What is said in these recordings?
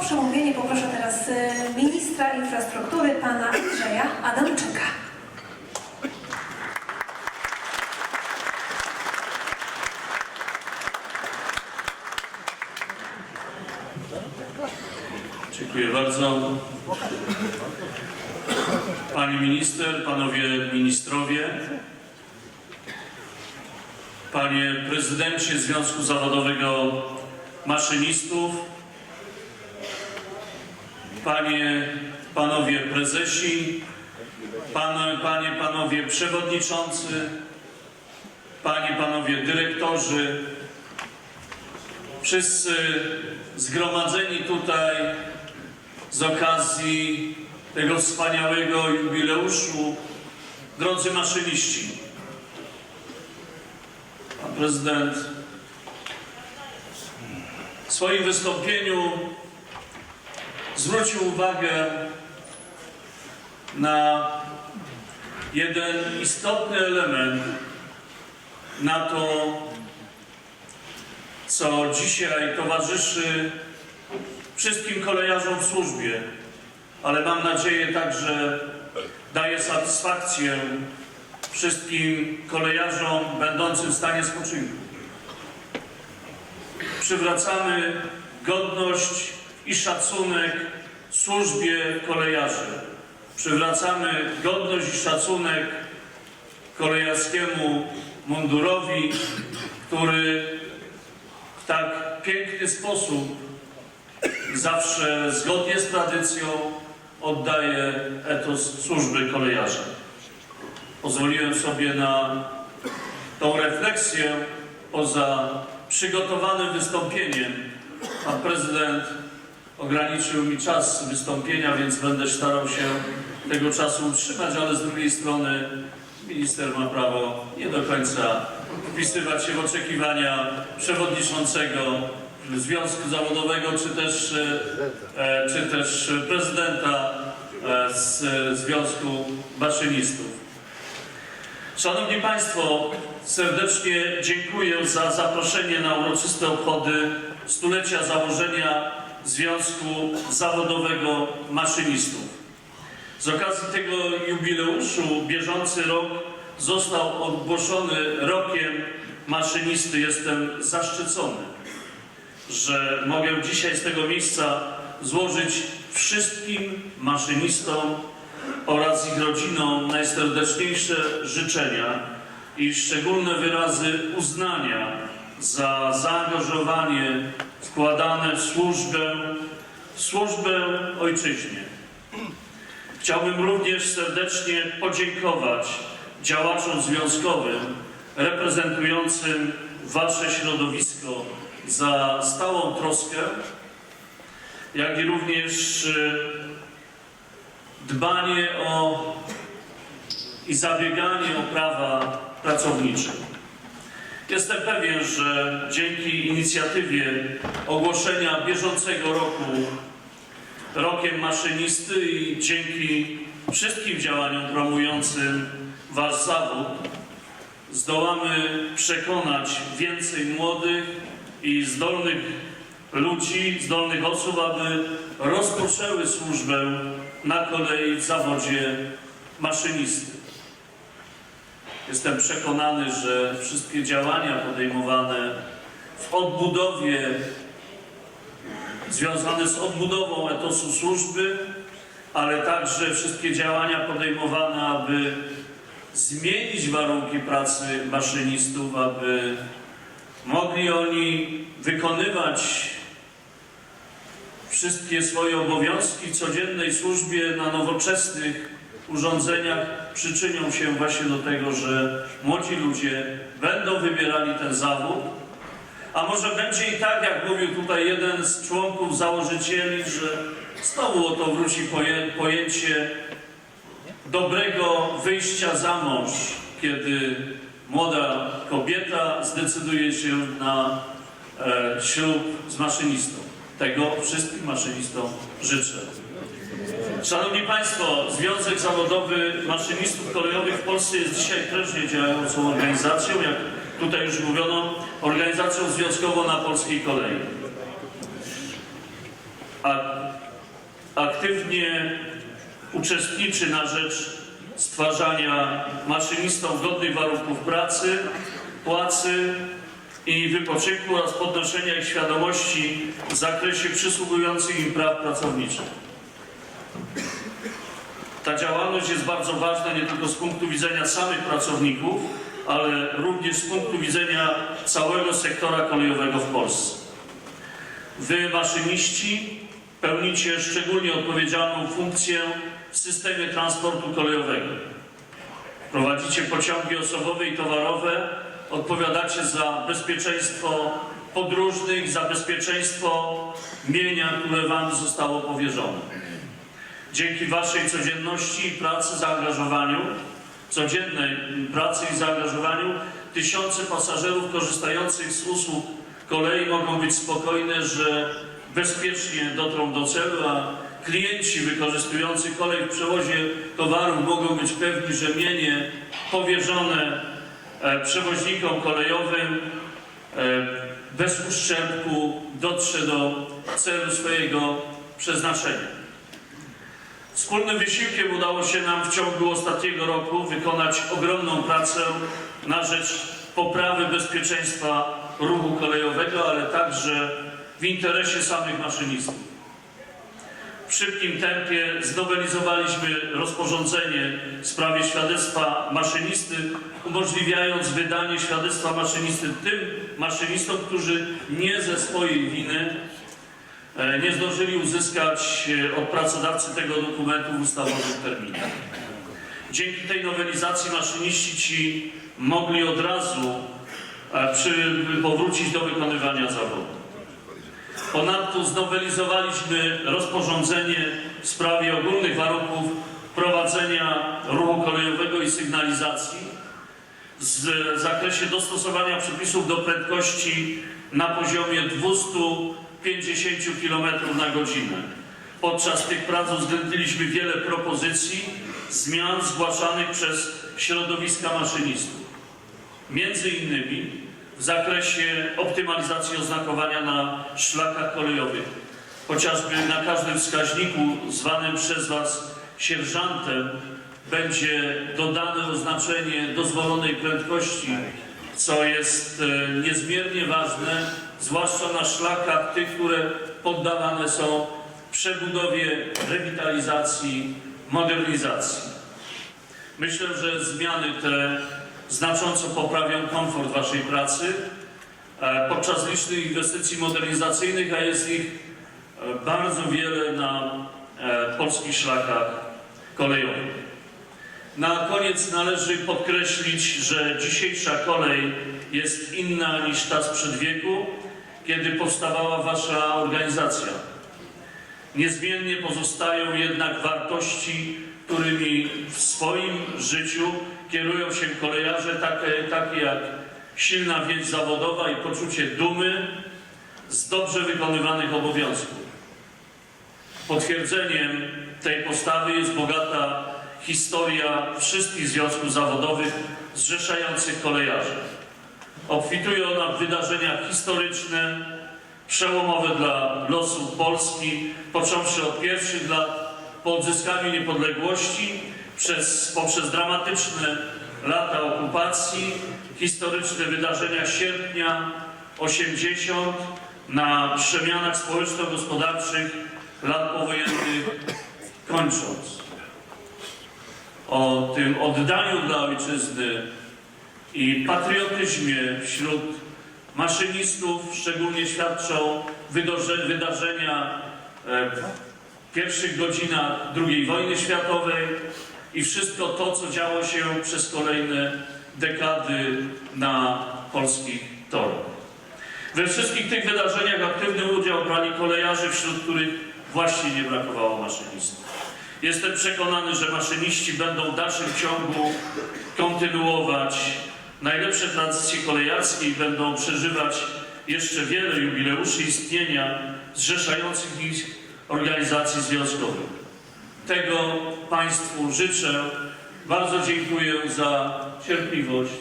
Przemówienie poproszę teraz y, ministra infrastruktury, pana Andrzeja Adamczyka. Dziękuję bardzo. Pani minister, panowie ministrowie, panie prezydencie Związku Zawodowego Maszynistów, panie, panowie prezesi, pan, panie, panowie przewodniczący, panie, panowie dyrektorzy, wszyscy zgromadzeni tutaj z okazji tego wspaniałego jubileuszu, drodzy maszyniści. Pan prezydent w swoim wystąpieniu zwrócił uwagę na jeden istotny element, na to, co dzisiaj towarzyszy wszystkim kolejarzom w służbie, ale mam nadzieję także daje satysfakcję wszystkim kolejarzom będącym w stanie spoczynku. Przywracamy godność i szacunek służbie kolejarzy. Przywracamy godność i szacunek kolejarskiemu mundurowi, który w tak piękny sposób zawsze zgodnie z tradycją oddaje etos służby kolejarza. Pozwoliłem sobie na tą refleksję poza przygotowanym wystąpieniem. Pan prezydent ograniczył mi czas wystąpienia, więc będę starał się tego czasu utrzymać, ale z drugiej strony minister ma prawo nie do końca wpisywać się w oczekiwania przewodniczącego Związku Zawodowego, czy też, e, czy też prezydenta e, z Związku Maszynistów. Szanowni Państwo, serdecznie dziękuję za zaproszenie na uroczyste obchody stulecia założenia Związku Zawodowego Maszynistów. Z okazji tego jubileuszu bieżący rok został ogłoszony rokiem maszynisty. Jestem zaszczycony, że mogę dzisiaj z tego miejsca złożyć wszystkim maszynistom oraz ich rodzinom najserdeczniejsze życzenia i szczególne wyrazy uznania za zaangażowanie wkładane w służbę, w służbę ojczyźnie. Chciałbym również serdecznie podziękować działaczom związkowym reprezentującym Wasze środowisko za stałą troskę, jak i również e, dbanie o i zabieganie o prawa pracownicze. Jestem pewien, że dzięki inicjatywie ogłoszenia bieżącego roku rokiem maszynisty i dzięki wszystkim działaniom promującym Wasz zawód zdołamy przekonać więcej młodych i zdolnych ludzi, zdolnych osób, aby rozpoczęły służbę na kolei w zawodzie maszynisty. Jestem przekonany, że wszystkie działania podejmowane w odbudowie, związane z odbudową etosu służby, ale także wszystkie działania podejmowane, aby zmienić warunki pracy maszynistów, aby mogli oni wykonywać wszystkie swoje obowiązki w codziennej służbie na nowoczesnych urządzeniach przyczynią się właśnie do tego, że młodzi ludzie będą wybierali ten zawód. A może będzie i tak, jak mówił tutaj jeden z członków założycieli, że znowu o to wróci poję, pojęcie dobrego wyjścia za mąż, kiedy młoda kobieta zdecyduje się na e, ślub z maszynistą. Tego wszystkim maszynistom życzę. Szanowni Państwo, Związek Zawodowy Maszynistów Kolejowych w Polsce jest dzisiaj prężnie działającą organizacją, jak tutaj już mówiono, organizacją związkową na polskiej kolei. ak- aktywnie uczestniczy na rzecz stwarzania maszynistom godnych warunków pracy, płacy i wypoczynku oraz podnoszenia ich świadomości w zakresie przysługujących im praw pracowniczych. Ta działalność jest bardzo ważna nie tylko z punktu widzenia samych pracowników, ale również z punktu widzenia całego sektora kolejowego w Polsce. Wy, maszyniści, pełnicie szczególnie odpowiedzialną funkcję w systemie transportu kolejowego. Prowadzicie pociągi osobowe i towarowe, odpowiadacie za bezpieczeństwo podróżnych, za bezpieczeństwo mienia, które Wam zostało powierzone. Dzięki Waszej codzienności i pracy, zaangażowaniu, codziennej pracy i zaangażowaniu, tysiące pasażerów korzystających z usług kolei mogą być spokojne, że bezpiecznie dotrą do celu, a klienci wykorzystujący kolej w przewozie towarów mogą być pewni, że mienie powierzone e, przewoźnikom kolejowym e, bez uszczerbku dotrze do celu swojego przeznaczenia. Wspólnym wysiłkiem udało się nam w ciągu ostatniego roku wykonać ogromną pracę na rzecz poprawy bezpieczeństwa ruchu kolejowego, ale także w interesie samych maszynistów. W szybkim tempie znowelizowaliśmy rozporządzenie w sprawie świadectwa maszynisty, umożliwiając wydanie świadectwa maszynisty tym maszynistom, którzy nie ze swojej winy nie zdążyli uzyskać e, od pracodawcy tego dokumentu w ustawowym terminie. Dzięki tej nowelizacji maszyniści ci mogli od razu e, przy, powrócić do wykonywania zawodu. Ponadto znowelizowaliśmy rozporządzenie w sprawie ogólnych warunków prowadzenia ruchu kolejowego i sygnalizacji z w zakresie dostosowania przepisów do prędkości na poziomie 250 km na godzinę. Podczas tych prac uwzględniliśmy wiele propozycji zmian zgłaszanych przez środowiska maszynistów. Między innymi w zakresie optymalizacji oznakowania na szlakach kolejowych. Chociażby na każdym wskaźniku zwanym przez Was sierżantem będzie dodane oznaczenie dozwolonej prędkości, co jest e, niezmiernie ważne, zwłaszcza na szlakach tych, które poddawane są przebudowie, rewitalizacji, modernizacji. Myślę, że zmiany te znacząco poprawią komfort Waszej pracy e, podczas licznych inwestycji modernizacyjnych, a jest ich e, bardzo wiele na e, polskich szlakach kolejowych. Na koniec należy podkreślić, że dzisiejsza kolej jest inna niż ta sprzed wieku, kiedy powstawała Wasza organizacja. Niezmiennie pozostają jednak wartości, którymi w swoim życiu kierują się kolejarze, takie, takie jak silna więź zawodowa i poczucie dumy z dobrze wykonywanych obowiązków. Potwierdzeniem tej postawy jest bogata historia wszystkich związków zawodowych zrzeszających kolejarzy. Obfituje ona w wydarzenia historyczne, przełomowe dla losu Polski, począwszy od pierwszych lat po odzyskaniu niepodległości, przez, poprzez dramatyczne lata okupacji, historyczne wydarzenia sierpnia 80, na przemianach społeczno-gospodarczych lat powojennych kończąc. O tym oddaniu dla ojczyzny i patriotyzmie wśród maszynistów szczególnie świadczą wydarze- wydarzenia e, w pierwszych godzinach II wojny światowej i wszystko to, co działo się przez kolejne dekady na polskich torach. We wszystkich tych wydarzeniach aktywny udział brali kolejarze, wśród których właśnie nie brakowało maszynistów. Jestem przekonany, że maszyniści będą w dalszym ciągu kontynuować najlepsze tradycje kolejarskie i będą przeżywać jeszcze wiele jubileuszy istnienia zrzeszających ich organizacji związkowych. Tego Państwu życzę. Bardzo dziękuję za cierpliwość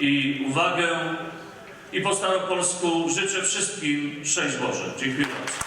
i uwagę. I po staropolsku życzę wszystkim szczęść Boże. Dziękuję bardzo.